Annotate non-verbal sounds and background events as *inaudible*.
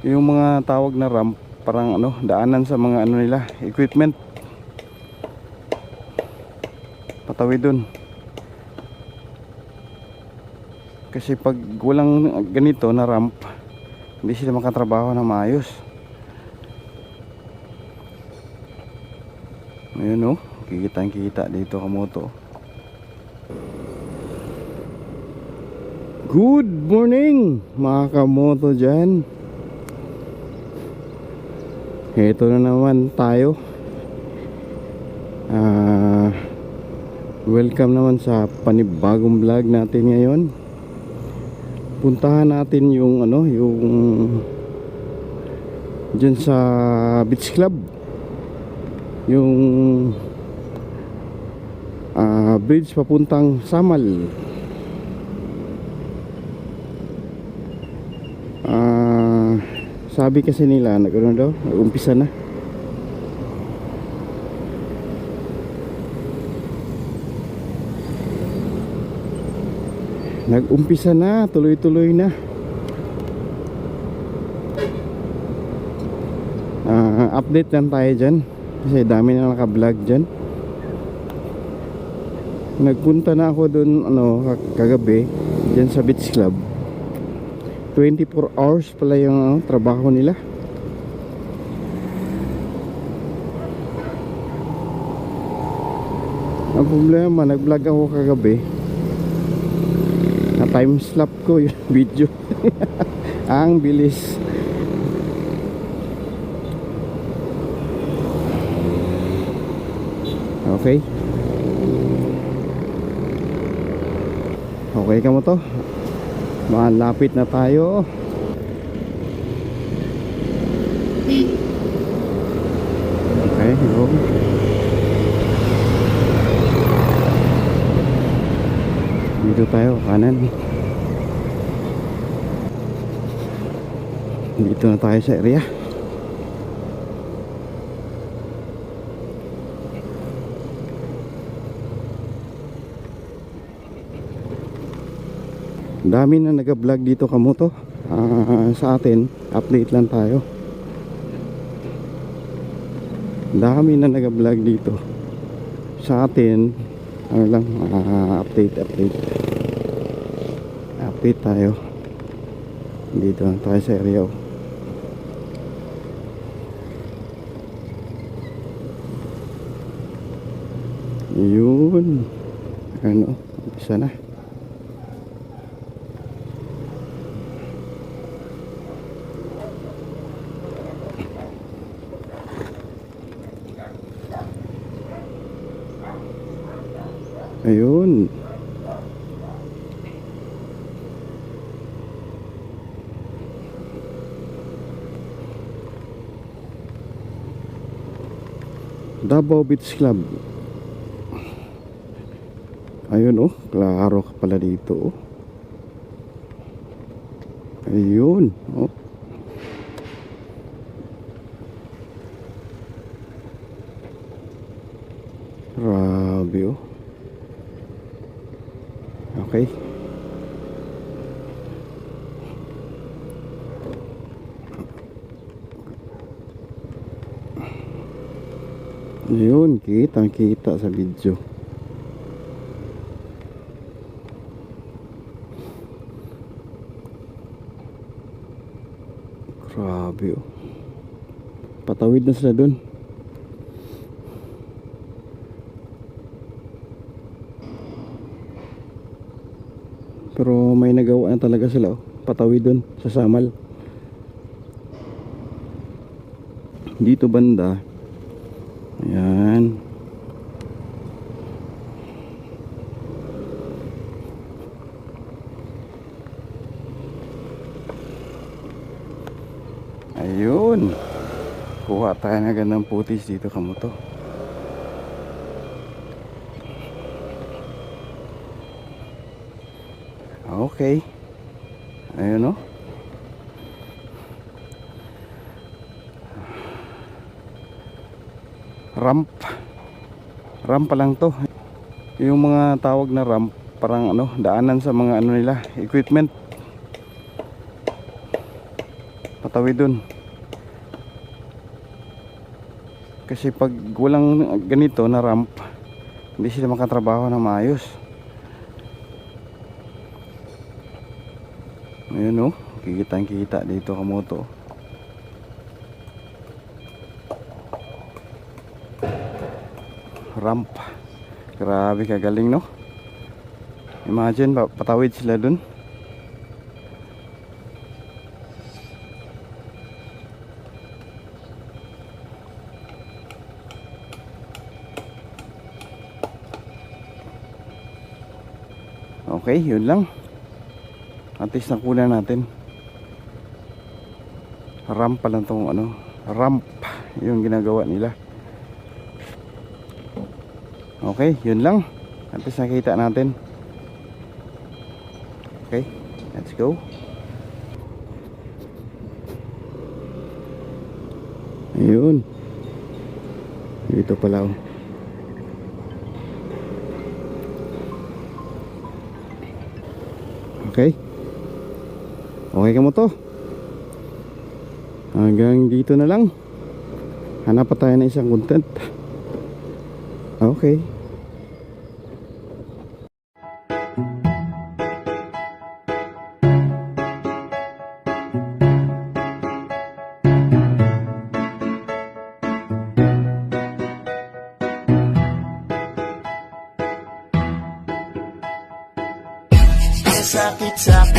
yung mga tawag na ramp parang ano daanan sa mga ano nila equipment. Patawid dun. Kasi pag walang ganito na ramp hindi sila makatrabaho na maayos. Ayun oh. Kikita kita dito kamoto Good morning mga kamoto dyan Ito na naman tayo. Ah, Welcome naman sa panibagong vlog natin ngayon. Puntahan natin yung ano yung Dyan sa beach club. Yung ah, Bridge papuntang Samal sabi kasi nila nagano daw, nag-umpisa na. Nag-umpisa na, tuloy-tuloy na. Ah, update lang tayo dyan kasi dami na naka-vlog dyan. Nagpunta na ako doon ano kagabi dyan sa beach club. 24 hours pala yung ano, trabaho nila. Ang problema nag vlog ako kagabi. Na time slap ko yung *laughs* video. *laughs* Ang bilis. Okay. Okay ka mo to Malapit na tayo. Okay, go. Dito tayo, kanan. Dito na tayo sa area. Dami na nag-vlog dito kamoto Ah, sa atin update lang tayo. Dami na nag-vlog dito. Sa atin ano lang ah, update update. Update tayo. Dito lang tayo sa area. Yun. Ano? Isa na Ayun. Davao Beach Club. Ayun oh, klaro ka pala dito oh. Ayun, oh. Grabe oh. Okay. Ayun, kita kita sa video. Grabe oh. Patawid na sila dun. Pero may nagawa na talaga sila oh. Patawid dun sa Samal. Dito banda. Ayan. Ayun. Kuha tayo na gandang putis dito kamuto. Okay. Ayun oh. Ramp. Ramp pa lang to. Yung mga tawag na ramp, parang ano, daanan sa mga ano nila, equipment. patawid dun kasi pag walang ganito na ramp hindi sila makatrabaho na maayos ayun oh kikita kikita dito kamoto ramp grabe kagaling no imagine pa- patawid sila dun Okay, yun lang. At least nakuha natin. Ramp pa lang tong ano. Ramp. Yung ginagawa nila. Okay, yun lang. At least nakita natin. Okay, let's go. Ayun. Dito pala oh. Okay. Okay ka mo. Hanggang dito na lang. Hanap pa tayo ng isang content. Okay. Sakit sa